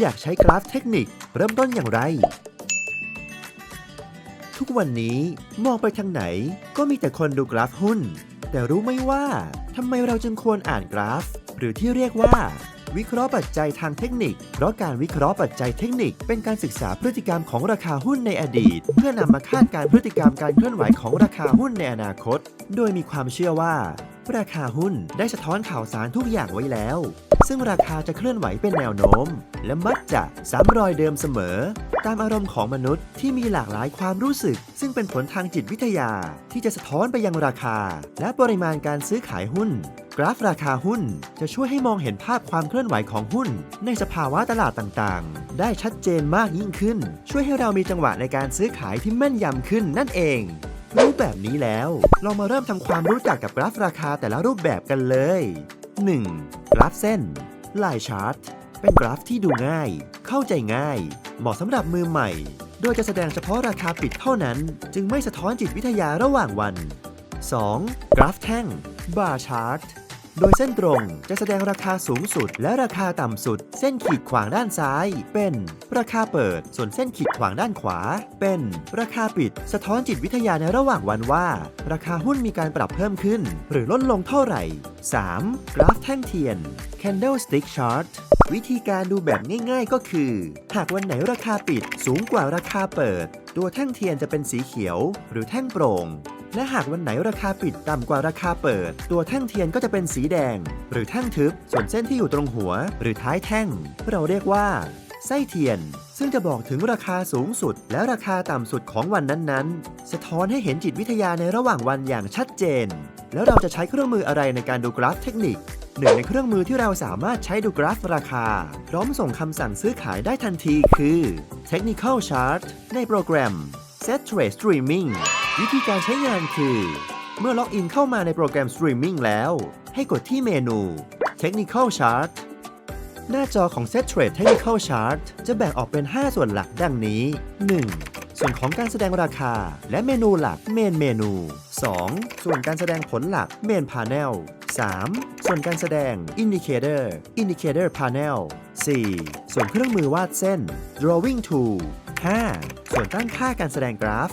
อยากใช้กราฟเทคนิคเริ่มต้นอย่างไร ทุกวันนี้มองไปทางไหนก็มีแต่คนดูกราฟหุ้น แต่รู้ไหมว่าทำไมเราจึงควรอ่านกราฟ หรือที่เรียกว่า วิเคราะห์ปัจจัยทางเทคนิค เพราะการวิเคราะห์ปัจจัยเทคนิค เป็นการศึกษาพฤติกรรมของราคาหุ้นในอดีต เพื่อนำมาคาดการพฤติกรรมการเคลื่อนไหวของราคาหุ้นในอนาคต โดยมีความเชื่อว่า ราคาหุ้นได้สะท้อนข่าวสารทุกอย่างไว้แล้ว ซึ่งราคาจะเคลื่อนไหวเป็นแนวโน้ม และมักจะซ้ำรอยเดิมเสมอ ตามอารมณ์ของมนุษย์ที่มีหลากหลายความรู้สึก ซึ่งเป็นผลทางจิตวิทยา ที่จะสะท้อนไปยังราคา และปริมาณการซื้อขายหุ้น กราฟราคาหุ้น จะช่วยให้มองเห็นภาพความเคลื่อนไหวของหุ้น ในสภาวะตลาดต่างๆ ได้ชัดเจนมากยิ่งขึ้น ช่วยให้เรามีจังหวะในการซื้อขายที่แม่นยำขึ้นนั่นเองรู้แบบนี้แล้ว เรามาเริ่มทำความรู้จักกับกราฟราคาแต่ละรูปแบบกันเลย 1. กราฟเส้นลายชาร์ตเป็นกราฟที่ดูง่าย เข้าใจง่าย เหมาะสำหรับมือใหม่ โดยจะแสดงเฉพาะราคาปิดเท่านั้น จึงไม่สะท้อนจิตวิทยาระหว่างวัน 2. กราฟแท่งบาร์ชาร์ต โดยเส้นตรงจะแสดงราคาสูงสุด และราคาต่ำสุด เส้นขีดขวางด้านซ้าย เป็น ราคาเปิด ส่วนเส้นขีดขวางด้านขวา เป็น ราคาปิด สะท้อนจิตวิทยาในระหว่างวันว่า ราคาหุ้นมีการปรับเพิ่มขึ้น หรือลดลงเท่าไหร่ 3. กราฟแท่งเทียน Candlestick Chart วิธีการดูแบบง่ายๆก็คือ หากวันไหนราคาปิดสูงกว่าราคาเปิด ตัวแท่งเทียนจะเป็นสีเขียว หรือแท่งโปร่ง และหากวันไหนราคาปิดต่ำกว่าราคาเปิด ตัวแท่งเทียนก็จะเป็นสีแดง หรือแท่งทึบ ส่วนเส้นที่อยู่ตรงหัว หรือท้ายแท่ง เราเรียกว่าไส้เทียน ซึ่งจะบอกถึงราคาสูงสุด และราคาต่ำสุดของวันนั้นๆ สะท้อนให้เห็นจิตวิทยาในระหว่างวันอย่างชัดเจน แล้วเราจะใช้เครื่องมืออะไรในการดูกราฟเทคนิคหนึ่งในเครื่องมือที่เราสามารถใช้ดูกราฟราคา พร้อมส่งคำสั่งซื้อขายได้ทันทีคือ Technical Chart ในโปรแกรม Set Trade Streaming วิธีการใช้งานคือ เมื่อล็อกอินเข้ามาในโปรแกรม Streaming แล้ว ให้กดที่เมนู Technical Chart หน้าจอของ Set Trade Technical Chart จะแบ่งออกเป็น 5 ส่วนหลักดังนี้ 1. ส่วนของการแสดงราคา และเมนูหลัก Main เมนู 2. ส่วนการแสดงผลหลัก Main Panel 3. ส่วนการแสดง Indicator Indicator Panel 4. ส่วนเครื่องมือวาดเส้น Drawing Tool 5. ส่วนตั้งค่าการแสดงกราฟ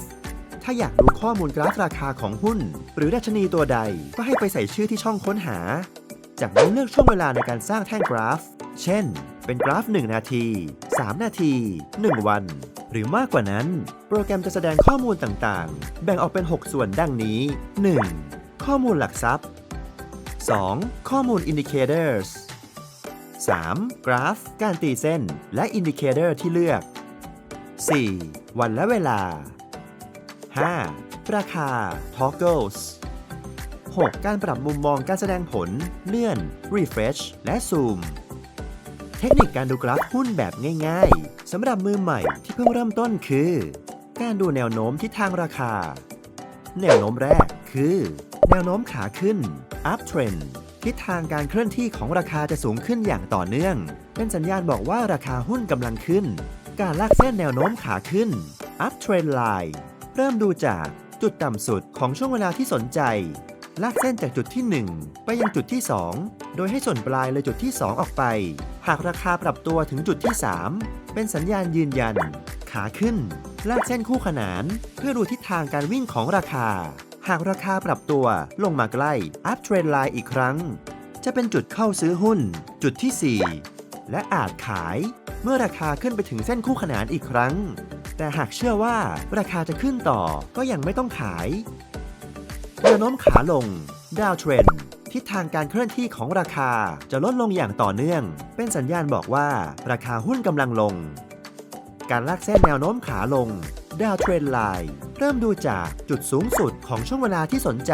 ถ้าอยากดูข้อมูลกราฟราคาของหุ้น หรือดัชนีตัวใด ก็ให้ไปใส่ชื่อที่ช่องค้นหา จากนั้นเลือกช่วงเวลาในการสร้างแท่งกราฟ เช่น เป็นกราฟ 1 นาที 3 นาที 1 วัน หรือมากกว่านั้น โปรแกรมจะแสดงข้อมูลต่างๆ แบ่งออกเป็น 6 ส่วนดังนี้ 1. ข้อมูลหลักทรัพย์ 2. ข้อมูล indicators 3. กราฟ การตีเส้น และ indicator ที่เลือก 4. วันและเวลา 5. ราคา toggles 6. การปรับมุมมองการแสดงผล เลื่อน refresh และ zoom เทคนิคการดูกราฟหุ้นแบบง่ายๆสำหรับมือใหม่ที่เพิ่งเริ่มต้นคือ การดูแนวโน้มทิศทางราคา แนวโน้มแรกคือ แนวโน้มขาขึ้น uptrend ทิศทางการเคลื่อนที่ของราคาจะสูงขึ้นอย่างต่อเนื่อง เป็นสัญญาณบอกว่าราคาหุ้นกำลังขึ้น การลากเส้นแนวโน้มขาขึ้น uptrend line เริ่มดูจากจุดต่ำสุดของช่วงเวลาที่สนใจ ลากเส้นจากจุดที่ 1 ไปยังจุดที่ 2 โดยให้ส่วนปลายเลยจุดที่ 2 ออกไป หากราคาปรับตัวถึงจุดที่ 3 เป็นสัญญาณยืนยัน ขาขึ้น ลากเส้นคู่ขนาน เพื่อดูทิศทางการวิ่งของราคา หากราคาปรับตัวลงมาใกล้ up trend line อีกครั้ง จะเป็นจุดเข้าซื้อหุ้น จุดที่ 4 และอาจขาย เมื่อราคาขึ้นไปถึงเส้นคู่ขนานอีกครั้ง แต่หากเชื่อว่าราคาจะขึ้นต่อก็ยังไม่ต้องขายแนวโน้มขาลง ดาวเทรนทิศทางการเคลื่อนที่ของราคาจะลดลงอย่างต่อเนื่อง เป็นสัญญาณบอกว่าราคาหุ้นกำลังลง การลากเส้นแนวโน้มขาลง ดาวเทรนไลน์ เริ่มดูจากจุดสูงสุดของช่วงเวลาที่สนใจ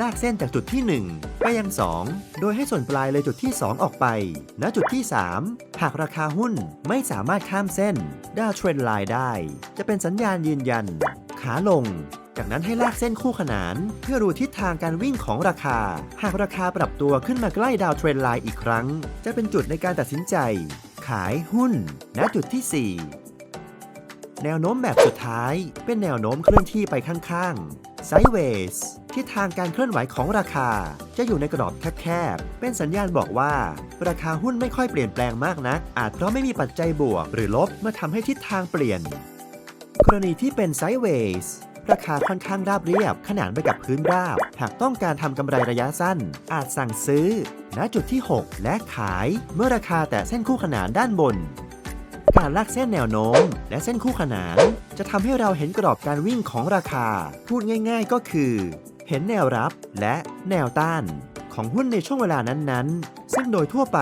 ลากเส้นจากจุดที่ 1 ไปยัง 2 โดยให้ส่วนปลายเลยจุดที่ 2 ออกไป ณจุดที่ 3 หากราคาหุ้นไม่สามารถข้ามเส้นดาวเทรนไลน์ได้ จะเป็นสัญญาณยืนยัน ขาลงจากนั้นให้ลากเส้นคู่ขนาน เพื่อดูทิศทางการวิ่งของราคา หากราคาปรับตัวขึ้นมาใกล้ดาวเทรนไลน์อีกครั้ง จะเป็นจุดในการตัดสินใจ ขายหุ้น ณจุดที่ 4 แนวโน้มแบบสุดท้าย เป็นแนวโน้มเคลื่อนที่ไปข้างๆ sideways ทิศทางการเคลื่อนไหวของราคา จะอยู่ในกรอบแคบๆ เป็นสัญญาณบอกว่า ราคาหุ้นไม่ค่อยเปลี่ยนแปลงมากนัก อาจเพราะไม่มีปัจจัยบวกหรือลบมาทำให้ทิศทางเปลี่ยน กรณีที่เป็นไซด์เวย์ราคาค่อนข้างราบเรียบ ขนานไปกับพื้นราบ หากต้องการทำกำไรระยะสั้น อาจสั่งซื้อ ณ จุดที่ 6 และขาย เมื่อราคาแตะเส้นคู่ขนานด้านบน การลากเส้นแนวโน้ม และเส้นคู่ขนาน จะทำให้เราเห็นกรอบการวิ่งของราคา พูดง่าย ๆ ก็คือ เห็นแนวรับและแนวต้าน ของหุ้นในช่วงเวลานั้นๆ ซึ่งโดยทั่วไป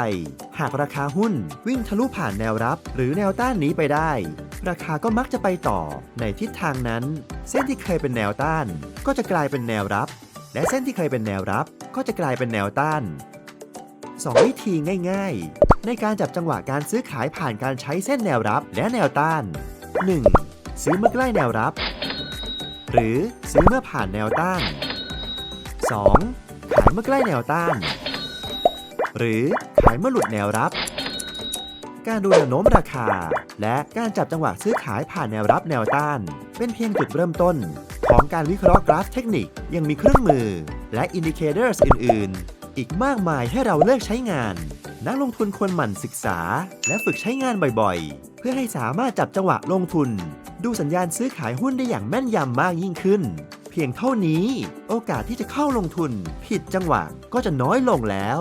หากราคาหุ้นวิ่งทะลุผ่านแนวรับ หรือแนวต้านนี้ไปได้ ราคาก็มักจะไปต่อในทิศทางนั้น เส้นที่เคยเป็นแนวต้าน ก็จะกลายเป็นแนวรับ และเส้นที่เคยเป็นแนวรับ ก็จะกลายเป็นแนวต้านสองวิธีง่าย ๆ ในการจับจังหวะการซื้อขายผ่านการใช้เส้นแนวรับและแนวต้าน 1. ซื้อเมื่อใกล้แนวรับ หรือซื้อเมื่อผ่านแนวต้าน 2. ขายเมื่อใกล้แนวต้าน หรือขายเมื่อหลุดแนวรับ การดูแนวโน้มราคา และการจับจังหวะซื้อขายผ่านแนวรับแนวต้าน เป็นเพียงจุดเริ่มต้น ของการวิเคราะห์กราฟเทคนิคยังมีเครื่องมือ และอินดิเคเตอร์อื่น ๆ อีกมากมายให้เราเลือกใช้งาน นักลงทุนควรหมั่นศึกษา และฝึกใช้งานบ่อยๆ เพื่อให้สามารถจับจังหวะลงทุน ดูสัญญาณซื้อขายหุ้นได้อย่างแม่นยำมากยิ่งขึ้น เพียงเท่านี้ โอกาสที่จะเข้าลงทุน ผิดจังหวะก็จะน้อยลงแล้ว